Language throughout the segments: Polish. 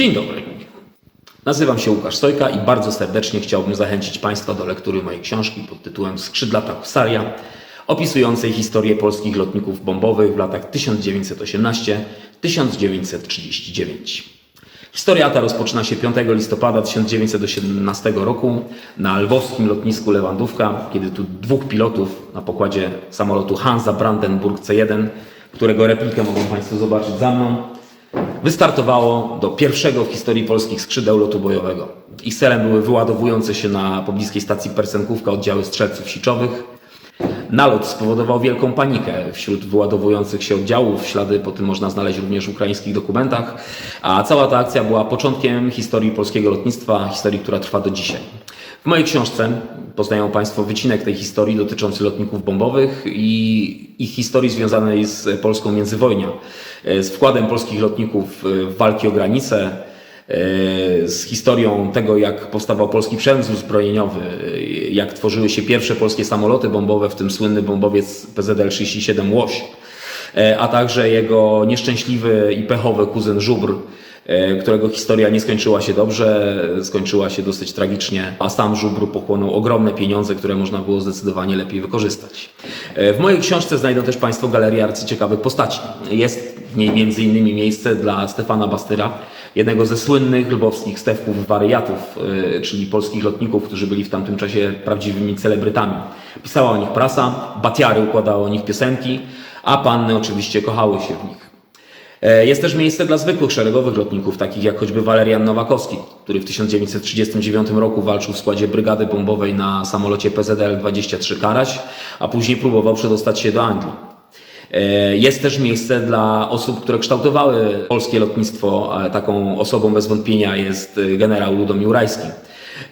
Dzień dobry. Nazywam się Łukasz Stojka i bardzo serdecznie chciałbym zachęcić Państwa do lektury mojej książki pod tytułem Skrzydlata Husaria, opisującej historię polskich lotników bombowych w latach 1918-1939. Historia ta rozpoczyna się 5 listopada 1918 roku na lwowskim lotnisku Lewandówka, kiedy tu dwóch pilotów na pokładzie samolotu Hansa Brandenburg C1, którego replikę mogą Państwo zobaczyć za mną, wystartowało do pierwszego w historii polskich skrzydeł lotu bojowego. Ich celem były wyładowujące się na pobliskiej stacji Persenkówka oddziały strzelców siczowych. Nalot spowodował wielką panikę wśród wyładowujących się oddziałów. Ślady po tym można znaleźć również w ukraińskich dokumentach. A cała ta akcja była początkiem historii polskiego lotnictwa, historii, która trwa do dzisiaj. W mojej książce poznają Państwo wycinek tej historii dotyczący lotników bombowych i ich historii związanej z polską międzywojnią, z wkładem polskich lotników w walki o granice, e, z historią tego, jak powstawał polski przemysł zbrojeniowy, e, jak tworzyły się pierwsze polskie samoloty bombowe, w tym słynny bombowiec PZL-37 Łoś, e, a także jego nieszczęśliwy i pechowy kuzyn Żubr, którego historia nie skończyła się dobrze, skończyła się dosyć tragicznie, a sam Żubr pochłonął ogromne pieniądze, które można było zdecydowanie lepiej wykorzystać. E, W mojej książce znajdą też Państwo galerię arcyciekawych postaci. Jest w niej innymi miejsce dla Stefana Bastyra, jednego ze słynnych lwowskich stewków wariatów, e, czyli polskich lotników, którzy byli w tamtym czasie prawdziwymi celebrytami. Pisała o nich prasa, batiary układały o nich piosenki, a panny oczywiście kochały się w nich. E, Jest też miejsce dla zwykłych szeregowych lotników, takich jak choćby Walerian Nowakowski, który w 1939 roku walczył w składzie brygady bombowej na samolocie PZL-23 Karaś, a później próbował przedostać się do Anglii. E, Jest też miejsce dla osób, które kształtowały polskie lotnictwo. Taką osobą bez wątpienia jest e, generał Ludomir Rajski.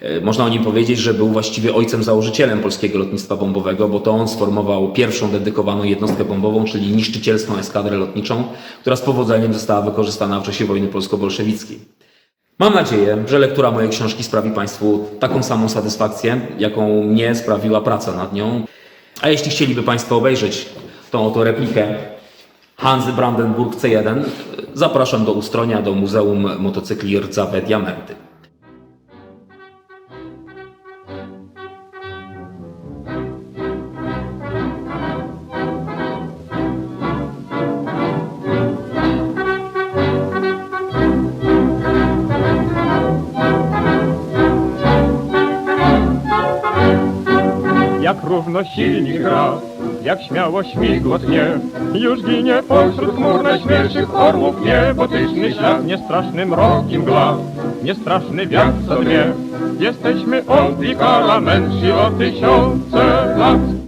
E, Można o nim powiedzieć, że był właściwie ojcem założycielem polskiego lotnictwa bombowego, bo to on sformował pierwszą dedykowaną jednostkę bombową, czyli niszczycielską eskadrę lotniczą, która z powodzeniem została wykorzystana w czasie wojny polsko-bolszewickiej. Mam nadzieję, że lektura mojej książki sprawi Państwu taką samą satysfakcję, jaką mnie sprawiła praca nad nią. A jeśli chcieliby Państwo obejrzeć tą oto replikę Hansy Brandenburg C1, zapraszam do ustronia do Muzeum Motocykli Rdzawe Diamenty. Jak równo silnik gra, jak śmiało śmigło tnie, już ginie pośród chmur najśmielszych orłów niebotyczny ślad, niestraszny mrok i niestraszny wiatr co dnie. Jesteśmy od i kala mędrsi o tysiące lat.